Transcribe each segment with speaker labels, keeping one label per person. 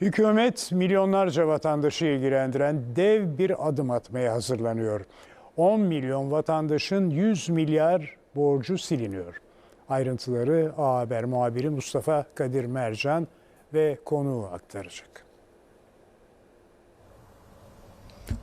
Speaker 1: Hükümet milyonlarca vatandaşı ilgilendiren dev bir adım atmaya hazırlanıyor. 10 milyon vatandaşın 100 milyar borcu siliniyor. Ayrıntıları A Haber muhabiri Mustafa Kadir Mercan ve konuğu aktaracak.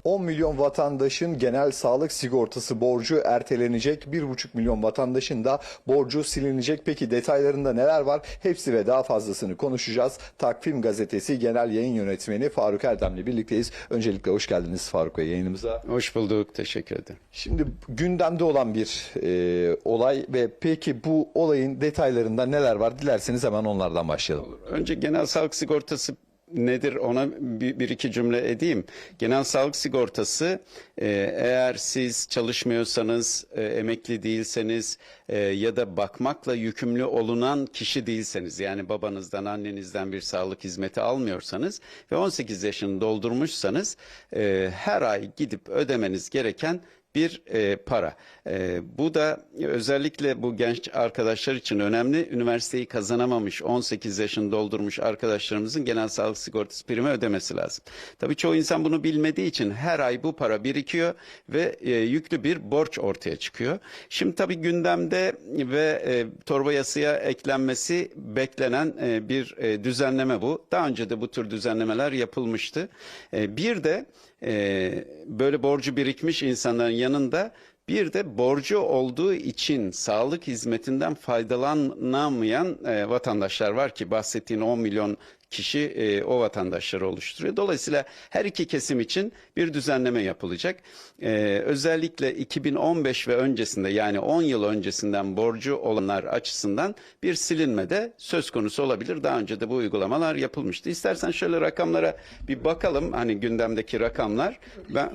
Speaker 2: 10 milyon vatandaşın genel sağlık sigortası borcu ertelenecek. 1,5 milyon vatandaşın da borcu silinecek. Peki detaylarında neler var? Hepsi ve daha fazlasını konuşacağız. Takvim Gazetesi Genel Yayın Yönetmeni Faruk Erdem'le birlikteyiz. Öncelikle hoş geldiniz Faruk Bey yayınımıza.
Speaker 3: Hoş bulduk, teşekkür ederim.
Speaker 2: Şimdi gündemde olan bir e, olay ve peki bu olayın detaylarında neler var? Dilerseniz hemen onlardan başlayalım.
Speaker 3: Önce genel sağlık sigortası nedir ona bir, bir iki cümle edeyim. Genel sağlık sigortası e, eğer siz çalışmıyorsanız, e, emekli değilseniz e, ya da bakmakla yükümlü olunan kişi değilseniz yani babanızdan annenizden bir sağlık hizmeti almıyorsanız ve 18 yaşını doldurmuşsanız e, her ay gidip ödemeniz gereken bir e, para. E, bu da özellikle bu genç arkadaşlar için önemli. Üniversiteyi kazanamamış 18 yaşını doldurmuş arkadaşlarımızın genel sağlık sigortası primi ödemesi lazım. Tabii çoğu insan bunu bilmediği için her ay bu para birikiyor ve e, yüklü bir borç ortaya çıkıyor. Şimdi tabii gündemde ve e, torba yasaya eklenmesi beklenen e, bir e, düzenleme bu. Daha önce de bu tür düzenlemeler yapılmıştı. E, bir de e, böyle borcu birikmiş insanların yanında bir de borcu olduğu için sağlık hizmetinden faydalanamayan e, vatandaşlar var ki bahsettiğin 10 milyon kişi e, o vatandaşları oluşturuyor. Dolayısıyla her iki kesim için bir düzenleme yapılacak. E, özellikle 2015 ve öncesinde yani 10 yıl öncesinden borcu olanlar açısından bir silinme de söz konusu olabilir. Daha önce de bu uygulamalar yapılmıştı. İstersen şöyle rakamlara bir bakalım. Hani gündemdeki rakamlar. Ben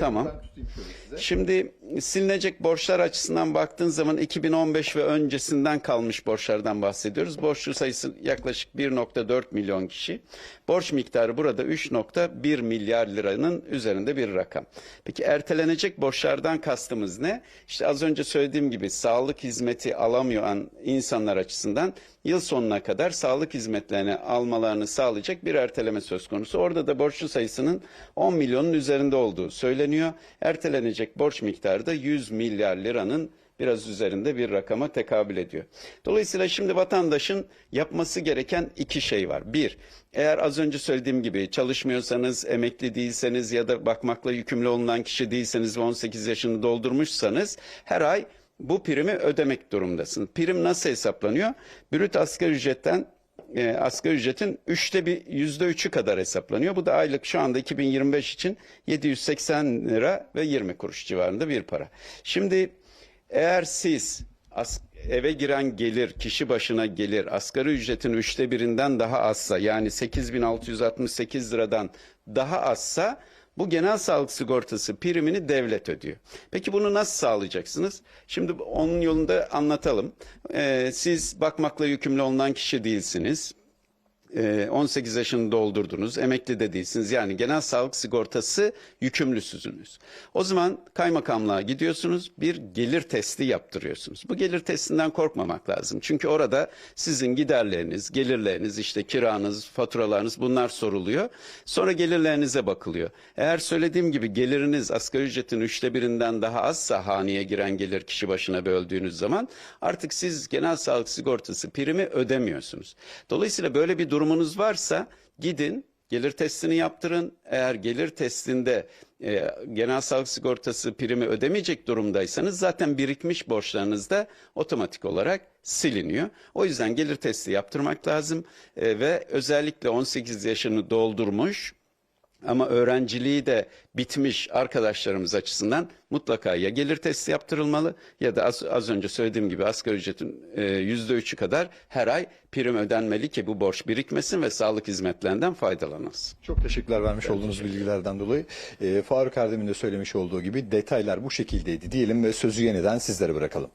Speaker 3: tamam. Şimdi silinecek borçlar açısından baktığın zaman 2015 ve öncesinden kalmış borçlardan bahsediyoruz. Borçlu sayısı yaklaşık 1.4 milyon kişi. Borç miktarı burada 3.1 milyar liranın üzerinde bir rakam. Peki ertelenecek borçlardan kastımız ne? İşte az önce söylediğim gibi sağlık hizmeti alamayan insanlar açısından yıl sonuna kadar sağlık hizmetlerini almalarını sağlayacak bir erteleme söz konusu. Orada da borçlu sayısının 10 milyonun üzerinde olduğu söyleniyor. Ertelenecek borç miktarı da 100 milyar liranın biraz üzerinde bir rakama tekabül ediyor. Dolayısıyla şimdi vatandaşın yapması gereken iki şey var. Bir, eğer az önce söylediğim gibi çalışmıyorsanız, emekli değilseniz ya da bakmakla yükümlü olunan kişi değilseniz ve 18 yaşını doldurmuşsanız her ay bu primi ödemek durumdasınız. Prim nasıl hesaplanıyor? Brüt asgari ücretten e, asgari ücretin üçte bir yüzde üçü kadar hesaplanıyor. Bu da aylık şu anda 2025 için 780 lira ve 20 kuruş civarında bir para. Şimdi eğer siz eve giren gelir, kişi başına gelir asgari ücretin üçte birinden daha azsa yani 8668 liradan daha azsa bu genel sağlık sigortası primini devlet ödüyor. Peki bunu nasıl sağlayacaksınız? Şimdi onun yolunda anlatalım. Ee, siz bakmakla yükümlü olunan kişi değilsiniz. Ee, 18 yaşını doldurdunuz, emekli de değilsiniz. Yani genel sağlık sigortası yükümlüsüzünüz. O zaman kaymakamlığa gidiyorsunuz, bir gelir testi yaptırıyorsunuz. Bu gelir testinden korkmamak lazım. Çünkü orada sizin giderleriniz, gelirleriniz, işte kiranız, faturalarınız bunlar soruluyor. Sonra gelirlerinize bakılıyor. Eğer söylediğim gibi geliriniz asgari ücretin üçte birinden daha azsa haneye giren gelir kişi başına böldüğünüz zaman artık siz genel sağlık sigortası primi ödemiyorsunuz. Dolayısıyla böyle bir durumunuz varsa gidin gelir testini yaptırın. Eğer gelir testinde e, genel sağlık sigortası primi ödemeyecek durumdaysanız zaten birikmiş borçlarınız da otomatik olarak siliniyor. O yüzden gelir testi yaptırmak lazım E, ve özellikle 18 yaşını doldurmuş ama öğrenciliği de bitmiş arkadaşlarımız açısından mutlaka ya gelir testi yaptırılmalı ya da az, az önce söylediğim gibi asgari ücretin e, yüzde üçü kadar her ay prim ödenmeli ki bu borç birikmesin ve sağlık hizmetlerinden faydalanılsın.
Speaker 2: Çok teşekkürler vermiş olduğunuz bilgilerden dolayı. Ee, Faruk Erdem'in de söylemiş olduğu gibi detaylar bu şekildeydi diyelim ve sözü yeniden sizlere bırakalım.